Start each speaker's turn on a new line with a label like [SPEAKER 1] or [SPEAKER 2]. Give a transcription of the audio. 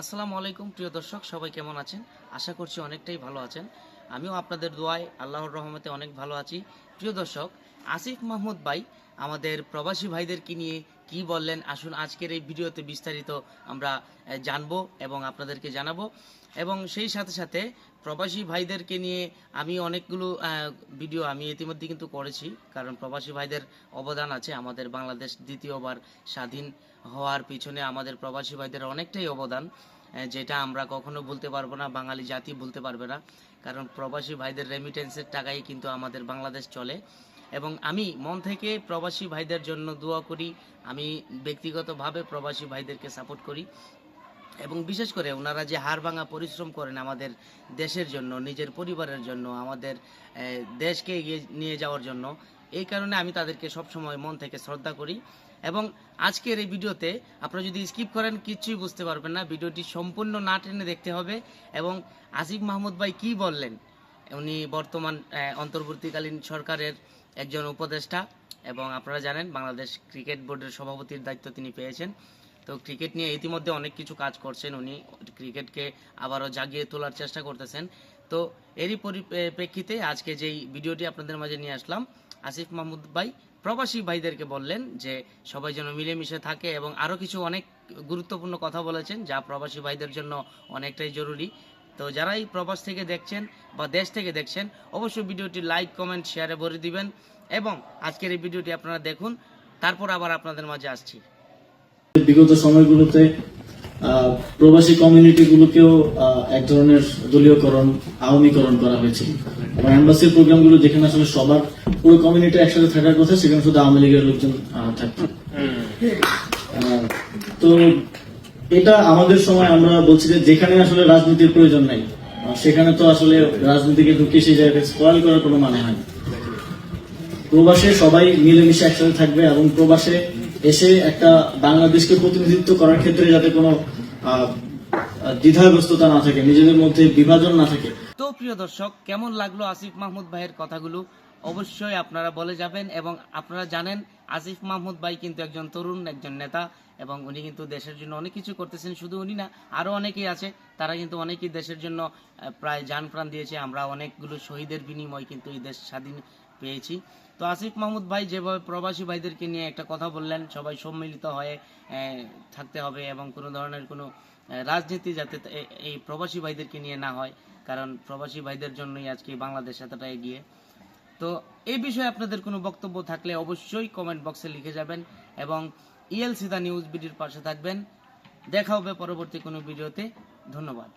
[SPEAKER 1] আসসালামু আলাইকুম, প্রিয় দর্শক, সবাই কেমন আছেন? আশা করছি অনেকটাই ভালো আছেন। আমিও আপনাদের দোয়ায় আল্লাহর রহমতে অনেক ভালো আছি। প্রিয় দর্শক, আসিফ মাহমুদ ভাই, আমাদের প্রবাসী ভাইদেরকে নিয়ে কি বললেন? আসুন, আজকের এই ভিডিওতে বিস্তারিত আমরা জানব এবং আপনাদেরকে জানাব। এবং সেই সাথে সাথে প্রবাসী ভাইদেরকে নিয়ে আমি অনেকগুলো ভিডিও আমি ইতিমধ্যে কিন্তু করেছি। কারণ প্রবাসী ভাইদের অবদান আছে আমাদের বাংলাদেশ দ্বিতীয়বার স্বাধীন হওয়ার পিছনে। আমাদের প্রবাসী ভাইদের অনেকটাই অবদান যেটা আমরা কখনো বলতে পারব না, বাঙালি জাতি বলতে পারবে না। কারণ প্রবাসী ভাইদের রেমিটেন্সের টাকাই কিন্তু আমাদের বাংলাদেশ চলে। এবং আমি মন থেকে প্রবাসী ভাইদের জন্য দোয়া করি, আমি ব্যক্তিগতভাবে প্রবাসী ভাইদেরকে সাপোর্ট করি এবং বিশেষ করে ওনারা যে হাড় ভাঙা পরিশ্রম করেন আমাদের দেশের জন্য, নিজের পরিবারের জন্য, আমাদের দেশকে এগিয়ে নিয়ে যাওয়ার জন্য, এই কারণে আমি তাদেরকে সবসময় মন থেকে শ্রদ্ধা করি এবং আজকের এই ভিডিওতে আপনারা যদি স্কিপ করেন, কিচ্ছুই বুঝতে পারবেন না, ভিডিওটি সম্পূর্ণ না টেনে দেখতে হবে এবং আসিফ মাহমুদ ভাই কি বললেন, উনি বর্তমান অন্তর্বর্তীকালীন সরকারের একজন উপদেষ্টা এবং আপনারা জানেন বাংলাদেশ ক্রিকেট বোর্ডের সভাপতির দায়িত্ব তিনি পেয়েছেন। তো ক্রিকেট নিয়ে ইতিমধ্যে অনেক কিছু কাজ করছেন উনি। ক্রিকেটকে আবারও জাগিয়ে তোলার চেষ্টা করতেছেন। তো এরই পরিপ্রেক্ষিতে আজকে যেই ভিডিওটি আপনাদের মাঝে নিয়ে আসলাম, আসিফ মাহমুদ ভাই প্রবাসী ভাইদেরকে বললেন যে সবাই যেন মিলেমিশে থাকে এবং আরও কিছু অনেক গুরুত্বপূর্ণ কথা বলেছেন যা প্রবাসী ভাইদের জন্য অনেকটাই জরুরি। তো যারাই প্রবাস থেকে দেখছেন বা দেশ থেকে দেখছেন অবশ্যই ভিডিওটি লাইক কমেন্ট শেয়ারে ভরে দিবেন এবং আজকের এই ভিডিওটি আপনারা দেখুন তারপর আবার আপনাদের মাঝে আসছি।
[SPEAKER 2] বিগত সময়গুলোতে আহ, প্রবাসী কমিউনিটিগুলোকেও আহ, এক ধরনের দলীয়করণ আওয়ামীকরণ করা হয়েছিল এবং অ্যাম্বাসির প্রোগ্রামগুলো যেখানে আসলে সবার পুরো কমিউনিটি একসাথে থাকার কথা সেখানে শুধু আওয়ামী লীগের লোকজন থাকতো। তো এটা আমাদের সময় আমরা বলছি যে যেখানে আসলে রাজনীতির প্রয়োজন নাই সেখানে তো আসলে রাজনীতিকে ঢুকিয়ে সেই জায়গায় স্পয়েল করার কোনো মানে হয় প্রবাসে সবাই মিলেমিশে একসাথে থাকবে এবং প্রবাসে এসে একটা বাংলাদেশকে প্রতিনিধিত্ব করার ক্ষেত্রে যাতে কোনো দ্বিধাগ্রস্ততা না থাকে, নিজেদের মধ্যে বিভাজন না থাকে।
[SPEAKER 1] তো প্রিয় দর্শক, কেমন লাগল আসিফ মাহমুদ ভাইয়ের কথাগুলো? অবশ্যই আপনারা বলে যাবেন এবং আপনারা জানেন আসিফ মাহমুদ ভাই কিন্তু একজন তরুণ, একজন নেতা এবং উনি কিন্তু দেশের জন্য অনেক কিছু করতেছেন। শুধু উনি না আরও অনেকেই আছে। তারা কিন্তু অনেকেই দেশের জন্য প্রায় যান প্রাণ দিয়েছে। আমরা অনেকগুলো শহীদের বিনিময় কিন্তু এই দেশ স্বাধীন পেয়েছি। তো আসিফ মাহমুদ ভাই যেভাবে প্রবাসী ভাইদেরকে নিয়ে একটা কথা বললেন, সবাই সম্মিলিত হয়ে থাকতে হবে এবং কোনো ধরনের কোনো রাজনীতি যাতে এই প্রবাসী ভাইদেরকে নিয়ে না হয়। কারণ প্রবাসী ভাইদের জন্যই আজকে বাংলাদেশ এতটা এগিয়ে। তো এই বিষয়ে আপনাদের কোনো বক্তব্য থাকলে অবশ্যই কমেন্ট বক্সে লিখে যাবেন এবং ইএলসি দা নিউজ বিডির পাশে থাকবেন। দেখা হবে পরবর্তী কোনো ভিডিওতে। ধন্যবাদ।